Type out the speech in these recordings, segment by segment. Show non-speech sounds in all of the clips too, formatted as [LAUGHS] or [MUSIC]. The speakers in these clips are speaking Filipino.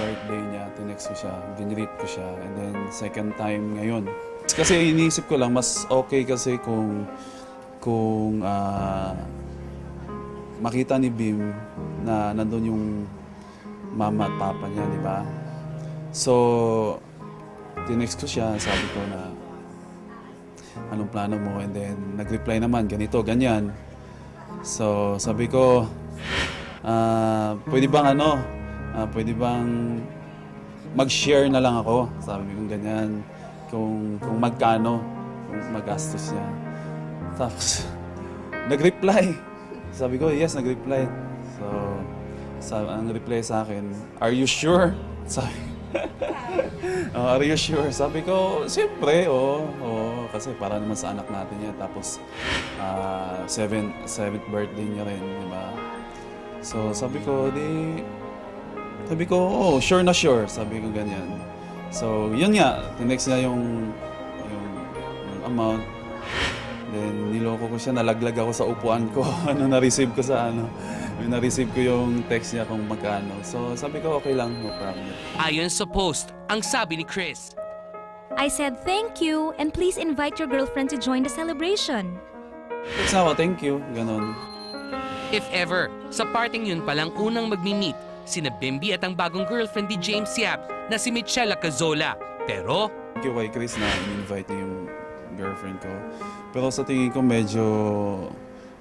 birthday niya, tinext ko siya, ginreet ko siya, and then second time ngayon. Kasi iniisip ko lang, mas okay kasi kung kung ah, makita ni Bim na nandun yung mama at papa niya, di ba? So, tinext ko siya, sabi ko na, anong plano mo? And then, nag-reply naman, ganito, ganyan. So, sabi ko, ah, pwede bang ano, ah, pwede bang mag-share na lang ako? Sabi ko ganyan, kung, kung magkano, kung magastos niya. Tapos, [LAUGHS] nag-reply. Sabi ko, yes, nag-reply. So, sa, ang reply sa akin, are you sure? Sabi [LAUGHS] Oh, are you sure? Sabi ko, siyempre, oo. Oh, kasi para naman sa anak natin yan. Tapos, ah, seven, seventh birthday niya rin, di ba? So, sabi ko, di... Sabi ko, oh, sure na sure. Sabi ko ganyan. So, yun nga. Tinext niya yung, yung, yung amount. Then, niloko ko siya. Nalaglag ako sa upuan ko. [LAUGHS] ano, na-receive ko sa ano. Na-receive ko yung text niya kung magkano. So, sabi ko, okay lang. No problem. Ayon sa post, ang sabi ni Chris, I said thank you and please invite your girlfriend to join the celebration. Text na ako, thank you. Ganon. if ever, sa parting yun palang unang magmi-meet, sina Bimbi at ang bagong girlfriend ni James Yap na si Michelle Cazola. Pero, kay Chris na in-invite niya yung girlfriend ko. Pero sa tingin ko medyo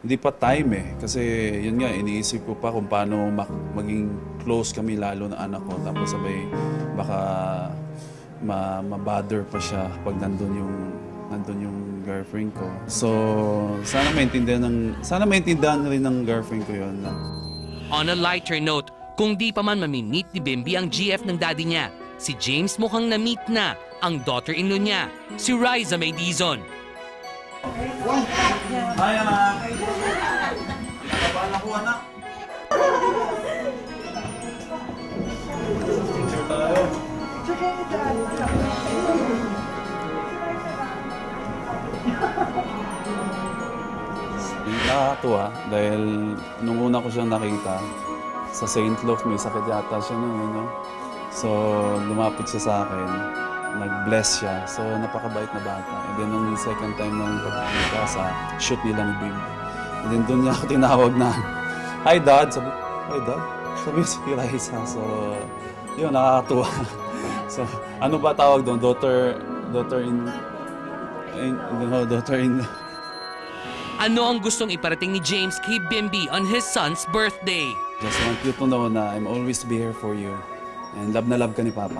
hindi pa time eh. Kasi yun nga, iniisip ko pa kung paano maging close kami lalo na anak ko. Tapos sabay baka ma- ma-bother pa siya pag nandun yung nandun yung girlfriend ko. So, sana maintindihan ng sana maintindihan rin ng girlfriend ko yun na on a lighter note, kung di pa man mamimit ni Bimbi ang GF ng daddy niya, si James mukhang na-meet na ang daughter-in-law niya, si Riza May Dizon. Hi, anak! Nakabahan ako, anak. Picture tayo. Nakakatuwa dahil nung una ko siyang nakita sa St. Luke, may sakit yata siya noon, no? So, lumapit siya sa akin. Nag-bless siya. So, napakabait na bata. And then, nung second time nung pagkakita sa shoot nila ni Bim. And then, doon niya ako tinawag na, Hi, Dad! Sabi, Hi, Dad? Sabi si Raisa. So, yun, nakakatuwa. [LAUGHS] so, ano ba tawag doon? Daughter, daughter in, in no, daughter in, Ano ang gustong iparating ni James kay Bimbi on his son's birthday? Just want you to know na I'm always be here for you. And love na love ka ni Papa.